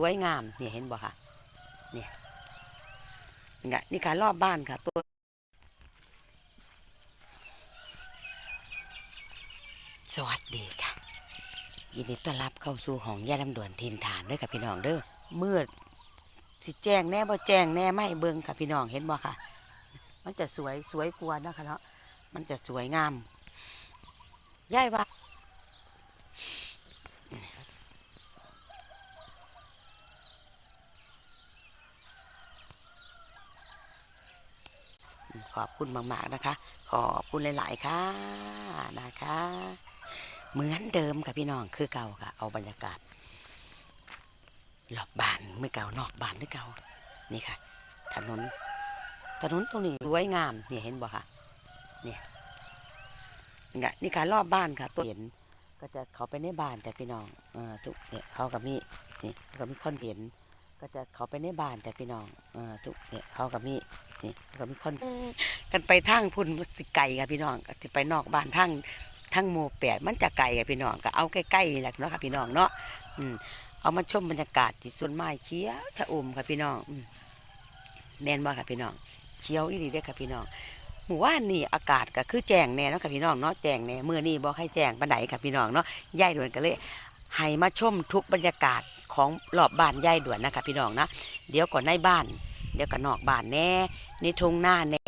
สวยงามเนี่ยเห็นบ่ค่ะเนี่ยนี่นี่การรอบบ้านค่ะตัวสวัสดีค่ะ ยินดีต้อนรับเข้าสู่ห้องย่าลำดวนทินฐานด้อค่ะพี่น้องเด้อเมื่อสิแจ้งแน่บ่แจ้งแน่ไม่เบิ่งค่ะพี่น้องเห็นบ่ค่ะ มันจะสวยสวยกว่านะคะเนาะมันจะสวยงามย่ายว่า ข อบคุณมากๆนะคะ ขอบคุณหลาย ๆ ค่ะนะคะ เหมือนเดิมค่ะพี่น้องคือเก่าค่ะ เอาบรรยากาศรอบบ้านเมื่อเก่านอกบ้านคือเก่านี่ค่ะ ถนนถนนตรงนี้สวยงามเนี่ยเห็นบ่ค่ะเนี่ยนี่นี่การรอบบ้านค่ะตัวเห็นก็จะเขาไปในบ้านแต่พี่น้องเออทุกเนี่ยเขากับมีนี่เขาก็มีคอนเห็นก็จะเขาไปในบ้านแต่พี่น้องเออทุกเนี่ยเขากับมี นี่เขาก็มีคอนกันไปทางพุ่นสิไก่ค่ะพี่น้องก็สิไปนอกบ้านทางทางโมแปดมันจะไก่ค่ะพี่น้องก็เอาใกล้ๆนี่แหละเนาะค่ะพี่น้องเนาะอืมเอามาชมบรรยากาศที่สวนไม้เขียวชะอุ่มค่ะพี่น้องอืมแน่นบ่ค่ะพี่น้องเขียวอีหลีเด้อค่ะพี่น้องหมู่ว่านนี่อากาศก็คือแจ้งแน่เนาะค่ะพี่น้องเนาะแจ้งแน่มื้อนี้บ่ให้แจ้งปานใดค่ะพี่น้องเนาะยายด่วนก็เลยให้มาชมทุกบรรยากาศของรอบบ้านยายด่วนนะคะพี่น้องนะเดี๋ยวก่อนในบ้าน เดี๋ยวก็นอกบ้านแน่ในทงหน้าแน่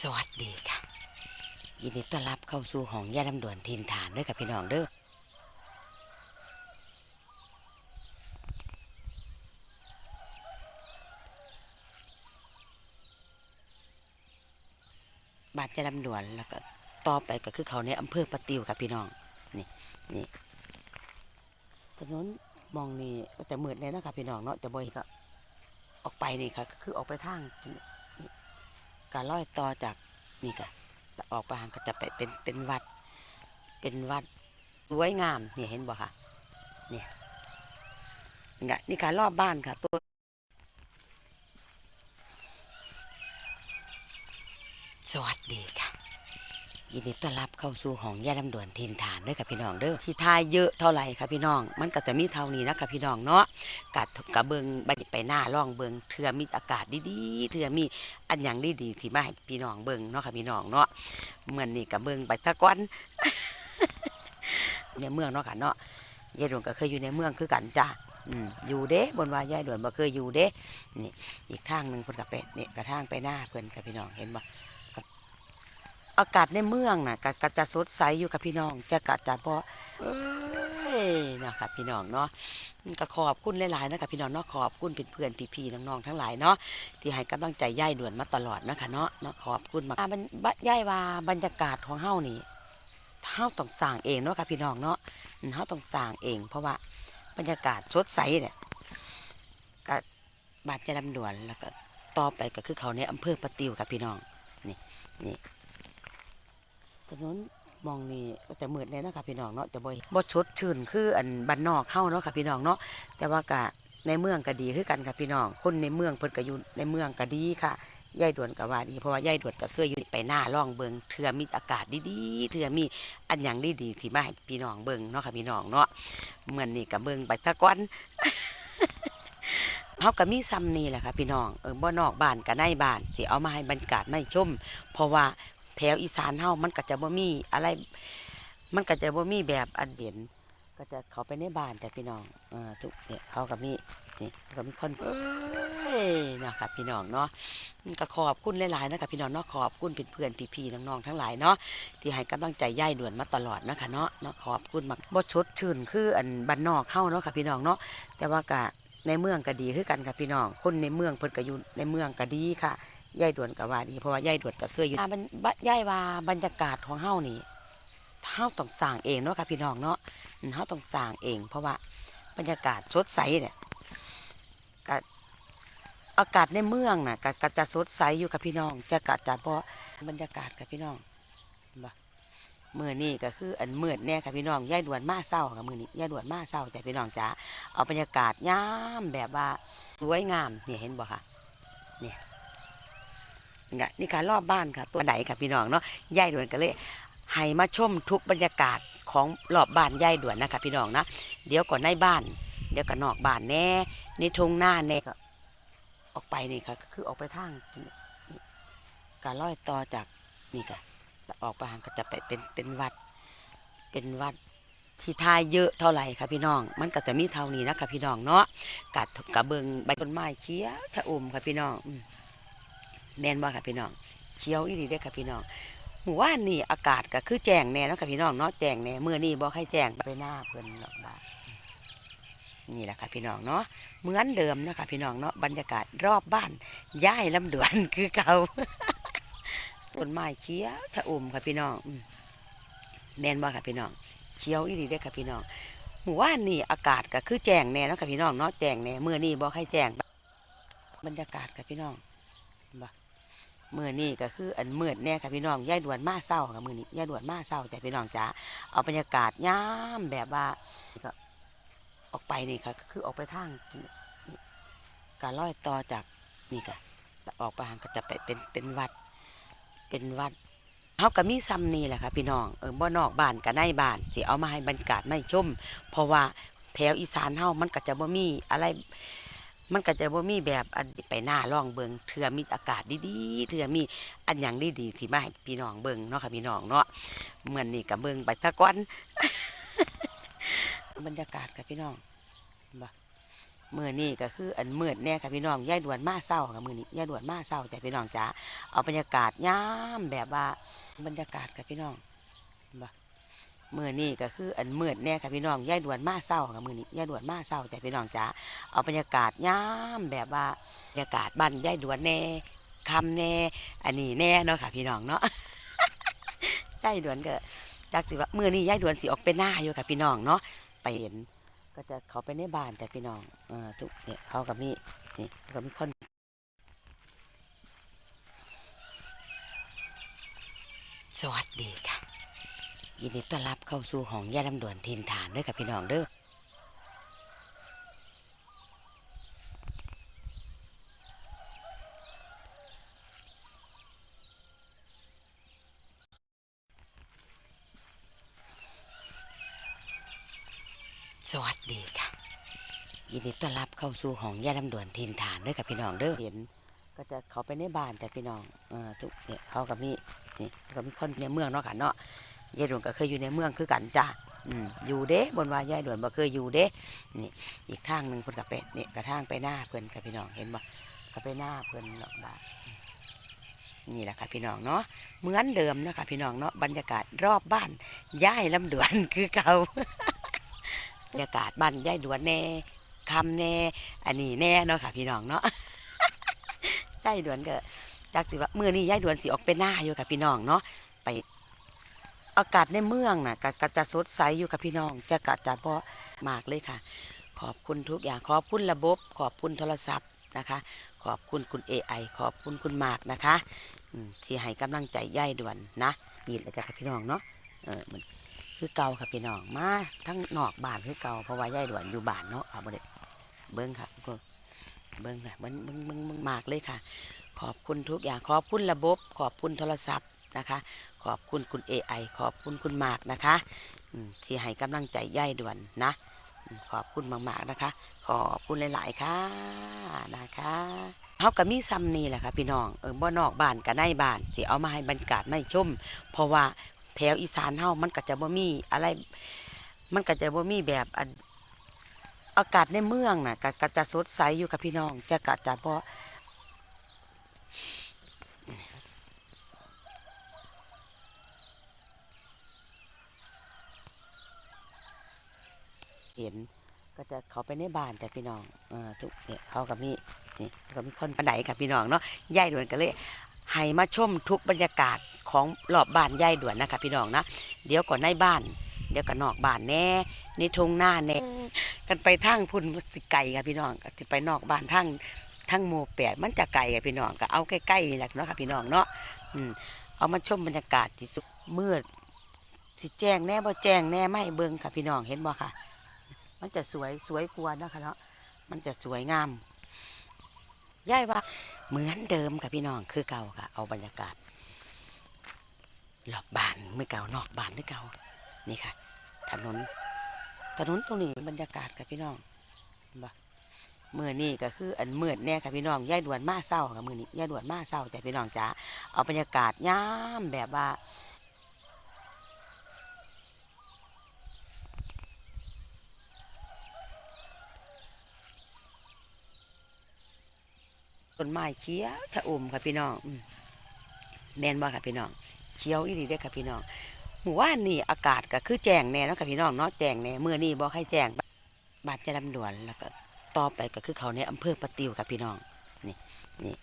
สวัสดีค่ะ ยินดีต้อนรับเข้าสู่ห้องย่าลำดวนทินฐานเด้อกับพี่น้องเด้อบ้านย่าลำดวนแล้วก็ต่อไปก็คือเขาในอำเภอปะติวค่ะพี่น้อง นี่นี่ ถนนมองนี่ก็แต่มืดเลยนะคะพี่น้องเนาะแต่บ่อยก็ออกไปนี่ค่ะคือออกไปทางการล่อยต่อจากนี่ก็ออกไปห่างก็จะไปเป็นเป็นวัด เป็นวัดสวยงามเนี่ยเห็นบ่ค่ะเนี่ยนี่นี่การรอบบ้านค่ะตัวสวัสดีค่ะ ยินดีต้อนรับเข้าสู่ห้องย่าลำดวนทินฐานเด้อกับพี่น้องเด้อที่ทายเยอะเท่าไหร่ค่ะพี่น้อง มันก็จะมีเท่านี้นะค่ะพี่น้องเนาะกัดกะเบิงไปไปหน้าล่องเบิงเถื่อมีอากาศดีๆเถื่อมีอันหยังดีๆที่มาให้พี่น้องเบิงเนาะค่ะพี่น้องเนาะเหมือนนี่กะเบิงไปตะก้อนในเมืองเนาะค่ะเนาะยายดวนก็เคยอยู่ในเมืองคือกันจ้าอยู่เด้บนว่ายายดวนบ่เคยอยู่เด้นี่อีกทางหนึ่งเพิ่นก็ไปนี่กระทางไปหน้าเพิ่นค่ะพี่น้องเห็นบ่ อากาศในเมืองน่ะก็ก็จะสดใสอยู่กับพี่น้องจะกะจะพอเอ้ยนะครับพี่น้องเนาะก็ขอบคุณหลายๆนะครับพี่น้องเนาะขอบคุณเพื่อนๆพี่ๆน้องๆทั้งหลายเนาะที่ให้กำลังใจย่ายด่วนมาตลอดนะคะเนาะเนาะขอบคุณมากอ่าบรรบะย่ายว่าบรรยากาศของเฮานี่เฮาต้องสร้างเองเนาะค่ะพี่น้องเนาะเฮาต้องสร้างเอง เพราะว่าบรรยากาศสดใสเนี่ยก็บาดจะลำดวนแล้วก็ต่อไปก็คือเขาในอำเภอปะติวกับพี่น้องนี่นี่ ถนนมองนี่ก็แต่มืดเลยนะคะพี่น้องเนาะแต่บ่บ่ชดชื่นคืออันบ้านนอกเข้าเนาะค่ะพี่น้องเนาะแต่ว่ากะในเมืองก็ดีคือกันค่ะพี่น้อง คนในเมืองเพิ่นก็อยู่ในเมืองก็ดีค่ะยายด่วนก็ว่าดีเพราะว่ายายด่วนก็เคยอยู่ไปหน้าล่องเบิงเถื่อมีอากาศดีๆเถื่อมีอันหยังดีๆที่มาให้พี่น้องเบิงเนาะค่ะพี่น้องเนาะเหมือนนี่ก็เบิงไปตะก้อนเฮาก็มีซ้ำนี่แหละค่ะพี่น้องเออบ่นอกบ้านก็ในบ้านสิเอามาให้บรรยากาศไมาให้ชม เพราะว่า แถวอีสานเฮามันก็จะบ่มีอะไร มันก็จะบ่มีแบบอันเด่นก็จะเขาไปในบ้านแต่พี่น้องเออทุกเนี่ยเขาก็มีนี่ก็มีคนเอ้ยนะครับพี่น้องเนาะก็ขอบคุณหลายๆนะครับพี่น้องเนาะขอบคุณเพื่อนๆพี่ๆน้องๆทั้งหลายเนาะที่ให้กำลังใจย่ายด่วนมาตลอดนะคะเนาะเนาะขอบคุณมากบ่ชดชื่นคืออันบ้านนอกเฮาเนาะค่ะพี่น้องเนาะแต่ว่ากะในเมืองก็ดีคือกันค่ะพี่น้อง คนในเมืองเพิ่นก็อยู่ในเมืองก็ดีค่ะ ยายด่วนก็ว่าดีเพราะว่ายายด่วนก็เคยอยู่อ่าบรรบะยายว่าบรรยากาศของเฮานี่เฮาต้องสร้างเองเนาะค่ะพี่น้องเนาะเฮาต้องสร้างเอง เพราะว่าบรรยากาศสดใสเนี่ยก็อากาศในเมืองน่ะก็จะสดใสอยู่กับพี่น้อง จะกะจะเพราะบรรยากาศกับพี่น้องเห็นบ่มือนี่ก็คืออันมืดแน่ค่ะพี่น้องยายด่วนมาเศร้าค่ะมือนี้ยายด่วนมาเศร้าแต่พี่น้องจ๋าเอาบรรยากาศยามแบบว่าสวยงามเนี่ยเห็นบ่ค่ะเนี่ย นี่การรอบบ้านค่ะ ตัวไหนค่ะพี่น้องเนาะย่ายด่วนก็เลยให้มาชมทุกบรรยากาศของรอบบ้านย่ายด่วนนะคะพี่น้องนะเดี๋ยวก่อนในบ้าน เดี๋ยวก็นอกบ้านแน่ในทุ่งหน้าแน่ก็ออกไปนี่ค่ะคือออกไปทางการลอยต่อจากนี่ค่ะออกไปทางก็จะไปเป็นเป็นวัด เป็นวัดที่ทายเยอะเท่าไหร่ค่ะพี่น้อง มันก็จะมีเท่านี้นะคะพี่น้องเนาะกัดกระเบิงใบต้นไม้เขียวชะอมค่ะพี่น้องอื แน่นบ่ค่ะพี่น้องเขียวอีดีเด้อค่ะพี่น้องหมู่ว่านนี่อากาศก็คือแจ้งแน่เนาะค่ะพี่น้องเนาะแจ้งแน่เมื่อนี้บอกให้แจ้งไปหน้าเพิ่นหรอกบานี่แหละค่ะพี่น้องเนาะเหมือนเดิมเนาะค่ะพี่น้องเนาะบรรยากาศรอบบ้านย่ายลำดวนคือเก่าต้นไม้เขียวชะอุ่มค่ะพี่น้องแน่นบ่ค่ะพี่น้องเขียวอีดีเด้อค่ะพี่น้องหมู่ว่านนี่อากาศก็คือแจ้งแน่เนาะค่ะพี่น้องเนาะแจ้งแน่เมื่อนี้บอกให้แจ้งบรรยากาศค่ะพี่น้อง มื่อนี้ก็คืออันมืดแน่ค่ะพี่น้องย่ายด่วนมาเศร้าค่ะมื่อนี้ย่ายด่วนมาเศร้าแต่พี่น้องจ๋าเอาบรรยากาศย่ามแบบว่าก็ออกไปนี่ค่ะก็คือออกไปทางการลอยต่อจากนี่ค่ะออกไปทางก็จะไปเป็นเป็นวัด เป็นวัดเฮาก็มีซ้ำนี่แหละค่ะพี่น้องเออบ่นอกบ้านก็ในบ้านสิเอามาให้บรรยากาศไม่ชม เพราะว่าแถวอีสานเฮามันก็จะบ่มีอะไร มันก็จะบ่มีแบบอันไปหน้าร่องเบิงเถื่อมีอากาศดีๆเถื่อมีอันหยังดีๆที่มาให้พี่น้องเบิงเนาะค่ะพี่น้องเนาะเหมือนนี่ก็เบิงไปซะก่อนบรรยากาศค่ะพี่น้องบ่มื่อนี้ก็คืออันเมืดแน่ค่ะพี่น้องย่ายด่วนมาเศร้าค่ะมื่อนี้ย่ายด่วนมาเศร้าแต่พี่น้องจ๋าเอาบรรยากาศย่ามแบบว่าบรรยากาศค่ะพี่น้องบ่ มื่อนี้ก็คืออันมืดแน่ค่ะพี่น้องย่ายด่วนมาเศร้าค่ะมื่อนี้ย่ายด่วนมาเศร้าแต่พี่น้องจ๋าเอาบรรยากาศย่ามแบบว่าบรรยากาศบ้านย่ายด่วนแน่คำแน่อันนี้แน่เนาะค่ะ พี่น้องเนาะย่ายด่วนก็จากสิว่ามื่อนี้ย่ายด่วนสิออกไปหน้าอยู่ค่ะพี่น้องเนาะไปเห็นก็จะเขาไปในบ้านแต่พี่น้องเออทุกเนี่ยเขากับมีนี่เขาก็มีคนสวัสดีค่ะ ยินดีต้อนรับเข้าสู่ห้องย่าลำดวนทินฐานด้อกับพี่น้องเด้อสวัสดีค่ะ ยินดีต้อนรับเข้าสู่ห้องย่าลำดวนทินฐานด้อกับพี่น้องเด้อเห็น ก็จะเขาไปในบ้านแต่พี่น้องเออทุกเนี่ยเขากับมีนี่เขาก็มีคนในเมืองเนาะกันเนาะ ยายด่วนก็เคยอยู่ในเมืองคือกันจ้าอยู่เด้บนว่ายายด่วนบ่เคยอยู่เด้นี่อีกทางหนึ่งเพิ่นกับไปนี่กระทางไปหน้าเพิ่นกับพี่น้องเห็นบ่ก็ไปหน้าเพิ่นหรอกบานี่แหละค่ะพี่น้องเนาะเหมือนเดิมเนาะค่ะพี่น้องเนาะบรรยากาศรอบบ้านย่ายลำดวนคือเก่าบรรยากาศบ้านย่ายดวนแน่คำแน่อันนี้แน่เนาะค่ะพี่น้องเนาะยายดวนก็จากสิว่าเมื่อนี้ยายดวนสิออกไปหน้าอยู่กับพี่น้องเนาะไป อากาศในเมืองน่ะก็ก็จะสดใสอยู่กับพี่น้องจะกะจะเพาะมากเลยค่ะ ขอบคุณทุกอย่างขอบคุณระบบ ขอบคุณโทรศัพท์นะคะ ขอบคุณคุณ AI ขอบคุณคุณมากนะคะที่ให้กำลังใจยายด่วนนะนี่แหละจ้ะค่ะพี่น้องเนาะเออมันคือเก่าค่ะพี่น้องมาทั้งนอกบ้านคือเก่าเพราะว่ายายด่วนอยู่บ้านเนาะเอาบ่ได้เบิ้งค่ะกคนเบิ้งค่ะเบิ้งเบิ้งเบิ้งเบิ้งมากเลยค่ะ ขอบคุณทุกอย่างขอบคุณระบบ ขอบคุณโทรศัพท์ นะคะ ขอบคุณคุณ AI ขอบคุณคุณมากนะคะที่ให้กำลังใจย่ายด่วนนะ ขอบคุณมากๆนะคะ ขอบคุณหลาย ๆ ค่ะนะคะเขาก็มีซ้ำนี่แหละค่ะพี่น้องเออบ่นอกบ้านกับในบ้านสิเอามาให้บรรยากาศไม่ชม เพราะว่าแถวอีสานเฮามันก็จะบ่มีอะไร มันก็จะบ่มีแบบอากาศในเมืองน่ะก็จะสดใสอยู่กับพี่น้องจะกะจะเพาะ เห็น ก็จะเขาไปในบ้านแต่พี่น้องเออทุกเนี่ยเขากับมีนี่ก็มีคนปันไดกับพี่น้องเนาะย่ายด่วนก็เลยให้มาชมทุกบรรยากาศของรอบบ้านย่ายด่วนนะคะพี่น้องนะเดี๋ยวก่อนในบ้าน เดี๋ยวก็นอกบ้านแน่ในทุ่งหน้าแน่กันไปทางพุ่นสิไก่ค่ะพี่น้องก็สิไปนอกบ้านทางทางโมแปดมันจะไก่ค่ะพี่น้องก็เอาใกล้ๆนี่แหละเนาะค่ะพี่น้องเนาะอืมเอามาชมบรรยากาศที่สุดมืดสิแจ้งแน่บ่แจ้งแน่ไม่เบิ่งค่ะพี่น้องเห็นบ่ค่ะ มันจะสวยสวยกว่านะค่ะเนาะมันจะสวยงามย่ายว่า เหมือนเดิมค่ะพี่น้องคือเก่าค่ะ เอาบรรยากาศรอบบานไม่เก่านอกบานไม่เก่านี่ค่ะ ถนน ถนนตรงนี้บรรยากาศค่ะพี่น้องเห็นบ่เมื่อนี้ก็คืออันมืดแน่ค่ะพี่น้องย่ายด่วนมาเศร้าค่ะมือนี้ย่ายด่วนมาเศร้าแต่พี่น้องจ๋าเอาบรรยากาศย่ามแบบว่า ต้นไม้เขียวชะอมค่ะพี่น้องอืมแน่นบ่ค่ะพี่น้องเขียวอีหลีเด้ค่ะพี่น้องหมู่ว่านนี่อากาศก็คือแจ้งแน่เนาะค่ะพี่น้องเนาะแจ้งแน่เมื่อนี่บ่ให้แจ้งบาดจะลำดวนแล้วก็ต่อไปก็คือเขาในอำเภอปะติวค่ะพี่น้องนี่นี่